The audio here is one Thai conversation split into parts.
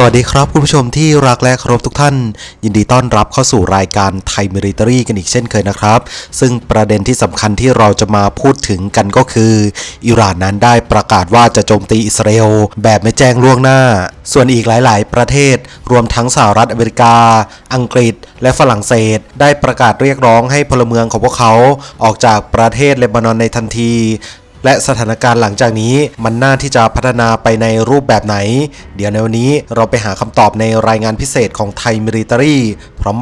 สวัสดีครับคุณผู้ชมที่รักและเคารพทุกท่าน ยินดีต้อนรับเข้าสู่รายการไทยมิริเตอรี่กันอีกเช่นเคยนะครับ ซึ่งประเด็นที่สำคัญที่เราจะมาพูดถึงกันก็คือ อิหร่านนั้นได้ประกาศว่าจะโจมตีอิสราเอลแบบไม่แจ้งล่วงหน้า ส่วนอีกหลาย ๆ ประเทศ รวมทั้งสหรัฐอเมริกา อังกฤษ และฝรั่งเศส ได้ประกาศเรียกร้องให้พลเมืองของพวกเขาออกจากประเทศเลบานอนในทันที และสถานการณ์หลังจากนี้มันน่าที่จะพัฒนาไปในรูปแบบไหน เดี๋ยวในวันนี้เราไปหาคำตอบในรายงานพิเศษของไทยมิริเตอรี่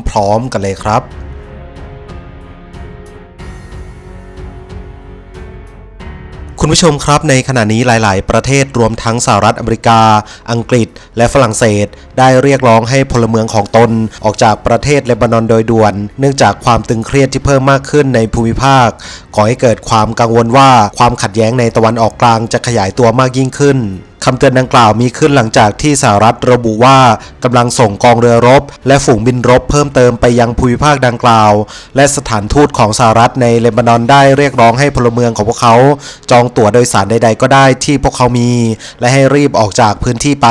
พร้อมๆกันเลยครับ คุณผู้ชมครับในขณะนี้หลาย ๆ ประเทศรวมทั้งสหรัฐอเมริกา อังกฤษ และฝรั่งเศส ได้เรียกร้องให้พลเมืองของตน ออกจากประเทศเลบานอนโดยด่วน เนื่องจากความตึงเครียดที่เพิ่มมากขึ้นในภูมิภาคก่อให้เกิดความกังวลว่าความขัดแย้งในตะวันออกกลางจะขยายตัวมากยิ่งขึ้น คำเตือนดังกล่าวมีขึ้นหลังจากที่สหรัฐระบุว่ากำลังส่งกองเรือรบ และฝูงบินรบเพิ่มเติมไปยังภูมิภาคดังกล่าว และสถานทูตของสหรัฐในเลบานอนได้เรียกร้องให้พลเมืองของพวกเขา จองตั๋วโดยสารใด ๆ ก็ได้ที่พวกเขามี และให้รีบออกจากพื้นที่ไป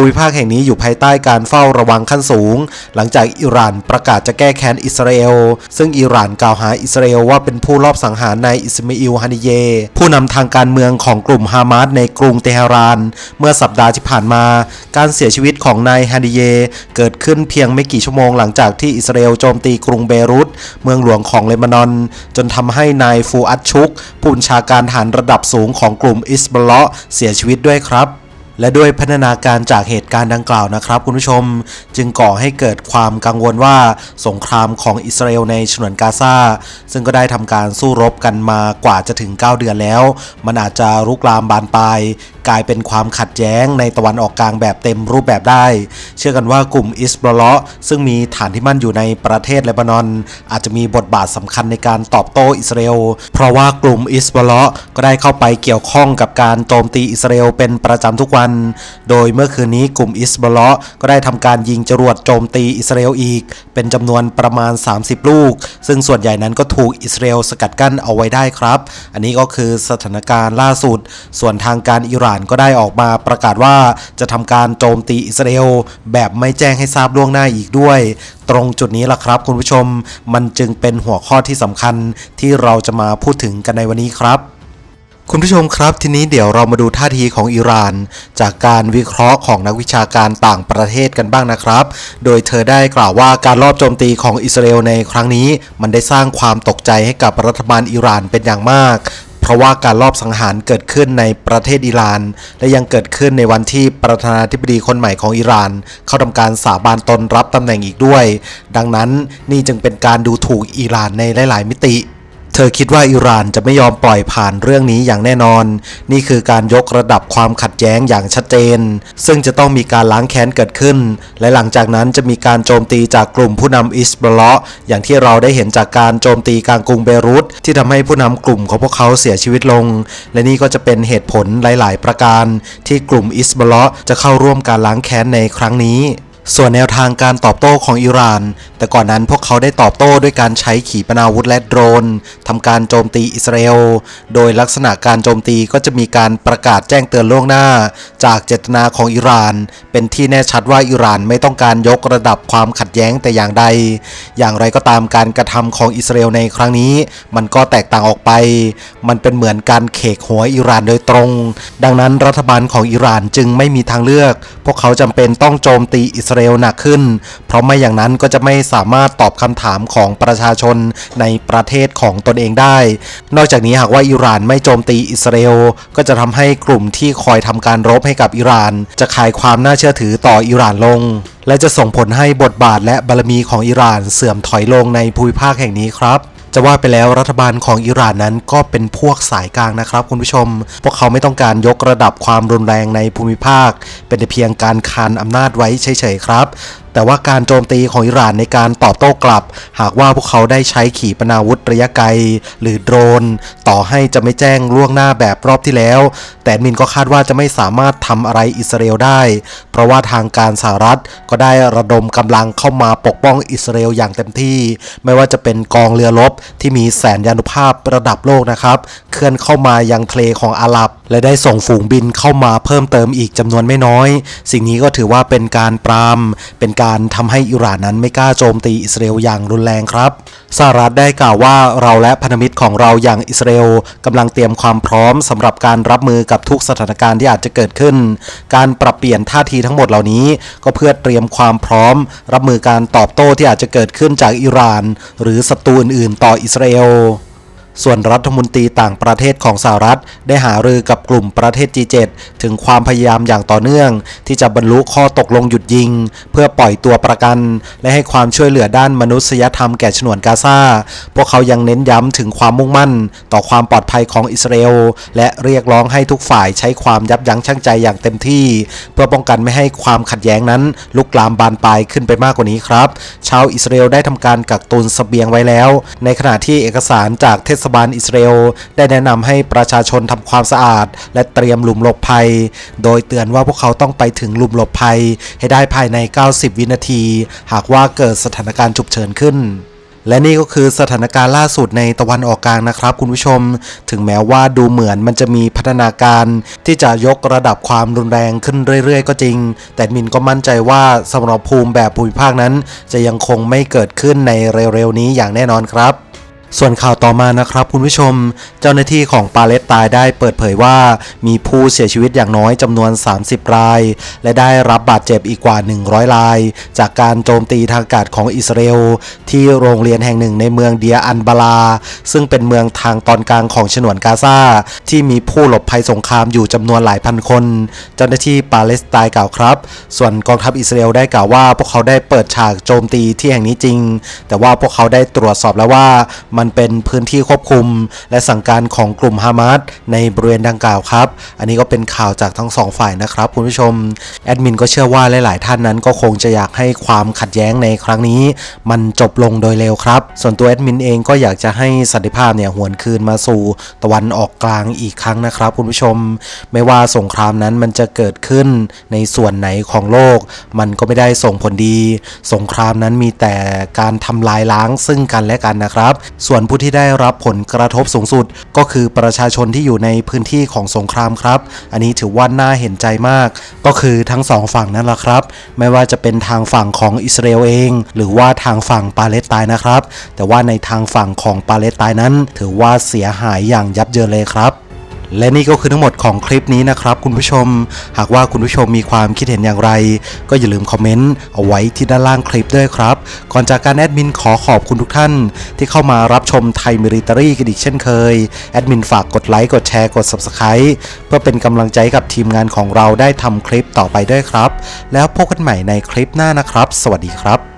ภูมิภาคแห่งนี้อยู่ภายใต้การเฝ้าระวังขั้นสูง หลังจากอิหร่านประกาศจะแก้แค้นอิสราเอล ซึ่งอิหร่านกล่าวหาอิสราเอลว่าเป็นผู้ลอบสังหารนายอิสมาอิลฮานิเย ผู้นำทางการเมืองของกลุ่มฮามาสในกรุงเตหะราน เมื่อสัปดาห์ที่ผ่านมา การเสียชีวิตของนายฮานิเย เกิดขึ้นเพียงไม่กี่ชั่วโมงหลังจากที่อิสราเอลโจมตีกรุงเบรุตเมืองหลวงของเลบานอน จนทำให้นายฟูอัดชุกผู้บัญชาการทหารระดับสูงของกลุ่มอิสบลเลาะเสียชีวิตด้วยครับ และด้วยพัฒนาการจากเหตุการณ์ดังกล่าวนะครับ คุณผู้ชมจึงก่อให้เกิดความกังวลว่าสงครามของอิสราเอลในฉนวนกาซาซึ่งก็ได้ทำการสู้รบกันมากว่าจะถึง 9 เดือนแล้ว มันอาจจะรุกลามบานปลายกลายเป็นความขัดแย้งในตะวันออกกลางแบบเต็มรูปแบบได้ เชื่อกันว่ากลุ่มอิสบลเลาะซึ่งมีฐานที่มั่นอยู่ในประเทศเลบานอน อาจจะมีบทบาทสำคัญในการตอบโต้อิสราเอล เพราะว่ากลุ่มอิสบลเลาะก็ได้เข้าไปเกี่ยวข้องกับการโจมตีอิสราเอลเป็นประจำทุกวัน โดยเมื่อคืนนี้กลุ่มอิสบลเลาะก็ได้ทำการยิงจรวดโจมตีอิสราเอลอีก เป็นจำนวนประมาณ 30 ลูก ซึ่งส่วนใหญ่นั้นก็ถูกอิสราเอลสกัดกั้นเอาไว้ได้ครับ อันนี้ก็คือสถานการณ์ล่าสุด ส่วนทางการอิหร่านก็ได้ออกมาประกาศว่าจะทำการโจมตีอิสราเอลแบบไม่แจ้งให้ทราบล่วงหน้าอีกด้วย ตรงจุดนี้ล่ะครับคุณผู้ชมมันจึงเป็นหัวข้อที่สำคัญที่เราจะมาพูดถึงกันในวันนี้ครับคุณผู้ชมครับทีนี้เดี๋ยวเรามาดูท่าทีของอิหร่าน จากการวิเคราะห์ของนักวิชาการต่างประเทศกันบ้างนะครับ โดยเธอได้กล่าวว่าการลอบโจมตีของอิสราเอลในครั้งนี้ มันได้สร้างความตกใจให้กับรัฐบาลอิหร่านเป็นอย่างมาก ราะว่าการลอบสังหารเกิดขึ้นในประเทศอิหร่าน และยังเกิดขึ้นในวันที่ประธานาธิบดีคนใหม่ของอิหร่าน เข้าทำการสาบานตนรับตำแหน่งอีกด้วย ดังนั้นนี่จึงเป็นการดูถูกอิหร่านในหลาย ๆ มิติ ธอคิดว่าอิหร่านจะไม่ยอมปล่อยผ่านเรื่องนี้อย่างแน่นอน นี่คือการยกระดับความขัดแย้งอย่างชัดเจน ซึ่งจะต้องมีการล้างแค้นเกิดขึ้น และหลังจากนั้นจะมีการโจมตีจากกลุ่มผู้นำอิสบลเลาะอย่างที่เราได้เห็นจากการโจมตีกลางกรุงเบรุตที่ทำให้ผู้นำกลุ่มของพวกเขาเสียชีวิตลง และนี่ก็จะเป็นเหตุผลหลาย ๆ ประการ ที่กลุ่มอิสบลเลาะจะเข้าร่วมการล้างแค้นในครั้งนี้ ส่วนแนวทางการตอบโต้ของอิหร่าน แต่ก่อนนั้นพวกเขาได้ตอบโต้ด้วยการใช้ขีปนาวุธและโดรนทำการโจมตีอิสราเอล โดยลักษณะการโจมตีก็จะมีการประกาศแจ้งเตือนล่วงหน้า จากเจตนาของอิหร่าน เป็นที่แน่ชัดว่าอิหร่านไม่ต้องการยกระดับความขัดแย้งแต่อย่างใด อย่างไรก็ตามการกระทำของอิสราเอลในครั้งนี้ มันก็แตกต่างออกไป มันเป็นเหมือนการเขกหัวอิหร่านโดยตรง ดังนั้นรัฐบาลของอิหร่านจึงไม่มีทางเลือก พวกเขาจำเป็นต้องโจมตีอิสราเอลหนักขึ้น เพราะไม่อย่างนั้นก็จะไม่สามารถตอบคำถามของประชาชนในประเทศของตนเองได้ นอกจากนี้หากว่าอิหร่านไม่โจมตีอิสราเอลก็จะทำให้กลุ่มที่คอยทำการรบให้กับอิหร่าน จะขายความน่าเชื่อถือต่ออิหร่านลงและจะส่งผลให้บทบาทและบารมีของอิหร่านเสื่อมถอยลงในภูมิภาคแห่งนี้ครับ จะว่าไปแล้วรัฐบาลของอิหร่านนั้นก็เป็นพวกสายกลางนะครับคุณผู้ชม พวกเขาไม่ต้องการยกระดับความรุนแรงในภูมิภาค เป็นเพียงการคานอำนาจไว้เฉยๆครับ แต่ว่าการโจมตีของอิหร่านในการตอบโต้กลับ หากว่าพวกเขาได้ใช้ขีปนาวุธระยะไกล หรือโดรน ต่อให้จะไม่แจ้งล่วงหน้าแบบรอบที่แล้ว แต่มินก็คาดว่าจะไม่สามารถทำอะไรอิสราเอลได้ เพราะว่าทางการสหรัฐก็ได้ระดมกำลังเข้ามาปกป้องอิสราเอลอย่างเต็มที่ ไม่ว่าจะเป็นกองเรือรบที่มีแสนยานุภาพระดับโลกนะครับ เคลื่อนเข้ามายังทะเลของอาหรับ และได้ส่งฝูงบินเข้ามาเพิ่มเติมอีกจำนวนไม่น้อย สิ่งนี้ก็ถือว่าเป็นการปราม เป็นการทำให้อิหร่านนั้นไม่กล้าโจมตีอิสราเอลอย่างรุนแรงครับสหรัฐได้กล่าวว่าเราและพันธมิตรของเราอย่างอิสราเอลกำลังเตรียมความพร้อมสำหรับการรับมือกับทุกสถานการณ์ที่อาจจะเกิดขึ้น การปรับเปลี่ยนท่าทีทั้งหมดเหล่านี้ ก็เพื่อเตรียมความพร้อม รับมือการตอบโต้ที่อาจจะเกิดขึ้นจากอิหร่าน หรือศัตรูอื่นๆ ต่ออิสราเอล ส่วนรัฐมนตรีต่างประเทศของสหรัฐ ได้หารือกับกลุ่มประเทศ G7 ถึงความพยายามอย่างต่อเนื่อง ที่จะบรรลุข้อตกลงหยุดยิง เพื่อปล่อยตัวประกัน และให้ความช่วยเหลือด้านมนุษยธรรมแก่ฉนวนกาซา พวกเขายังเน้นย้ำถึงความมุ่งมั่น ต่อความปลอดภัยของอิสราเอลและเรียกร้องให้ทุกฝ่ายใช้ความยับยั้งชั่งใจอย่างเต็มที่ เพื่อป้องกันไม่ให้ความขัดแย้งนั้น ลุกลามบานปลายขึ้นไปมากกว่านี้ครับ ชาวอิสราเอลได้ทำการกักตุนสเสบียงไว้แล้ว ในขณะที่เอกสารจากเทศบาลอิสราเอลได้แนะนำให้ประชาชนทำความสะอาด และเตรียมหลุมหลบภัย โดยเตือนว่าพวกเขาต้องไปถึงหลุมหลบภัย ให้ได้ภายใน 90 วินาที หากว่าเกิดสถานการณ์ฉุกเฉินขึ้นและนี่ก็คือสถานการณ์ล่าสุดในตะวันออกกลางนะครับคุณผู้ชม ถึงแม้ว่าดูเหมือนมันจะมีพัฒนาการที่จะยกระดับความรุนแรงขึ้นเรื่อยๆ ก็จริง แต่มินก็มั่นใจว่าสมรภูมิแบบภูมิภาคนั้น จะยังคงไม่เกิดขึ้นในเร็วๆนี้อย่างแน่นอนครับ ส่วนข่าวต่อมานะครับคุณผู้ชม เจ้าหน้าที่ของปาเลสไตน์ได้เปิดเผยว่า มีผู้เสียชีวิตอย่างน้อยจำนวน 30 ราย และได้รับบาดเจ็บอีกกว่า 100 ราย จากการโจมตีทางอากาศของอิสราเอล ที่โรงเรียนแห่งหนึ่งในเมืองเดียอันบาลา ซึ่งเป็นเมืองทางตอนกลางของฉนวนกาซาที่มีผู้หลบภัยสงครามอยู่จำนวนหลายพันคน เจ้าหน้าที่ปาเลสไตน์กล่าวครับ ส่วนกองทัพอิสราเอลได้กล่าวว่า พวกเขาได้เปิดฉากโจมตีที่แห่งนี้จริง แต่ว่าพวกเขาได้ตรวจสอบแล้วว่ามันเป็นพื้นที่ควบคุม และสั่งการของกลุ่มฮามาสในบริเวณดังกล่าวครับ อันนี้ก็เป็นข่าวจากทั้งสองฝ่ายนะครับคุณผู้ชมแอดมินก็เชื่อว่าหลาย ๆ ท่านนั้นก็คงจะอยากให้ความขัดแย้งในครั้งนี้ มันจบลงโดยเร็วครับ ส่วนตัวแอดมินเองก็อยากจะให้สันติภาพเนี่ยหวนคืนมาสู่ตะวันออกกลางอีกครั้งนะครับ คุณผู้ชม ไม่ว่าสงครามนั้นมันจะเกิดขึ้นในส่วนไหนของโลก มันก็ไม่ได้ส่งผลดี สงครามนั้นมีแต่การทำลายล้างซึ่งกันและกันนะครับส่วนผู้ที่ได้รับผลกระทบสูงสุด ก็คือประชาชนที่อยู่ในพื้นที่ของสงครามครับ อันนี้ถือว่าน่าเห็นใจมาก ก็คือทั้งสองฝั่งนั่นแหละครับ ไม่ว่าจะเป็นทางฝั่งของอิสราเอลเอง หรือว่าทางฝั่งปาเลสไตน์นะครับ แต่ว่าในทางฝั่งของปาเลสไตน์นั้น ถือว่าเสียหายอย่างยับเยินเลยครับ และนี่ก็คือทั้งหมดของคลิปนี้นะครับคุณผู้ชม หากว่าคุณผู้ชมมีความคิดเห็นอย่างไร ก็อย่าลืมคอมเมนต์เอาไว้ที่ด้านล่างคลิปด้วยครับ ก่อนจากการแอดมินขอขอบคุณทุกท่าน ที่เข้ามารับชมไทยมิริตารี่กันอีกเช่นเคย แอดมินฝากกดไลค์กดแชร์กด Subscribe เพื่อเป็นกำลังใจกับทีมงานของเราได้ทำคลิปต่อไปด้วยครับ แล้วพบกันใหม่ในคลิปหน้านะครับ สวัสดีครับ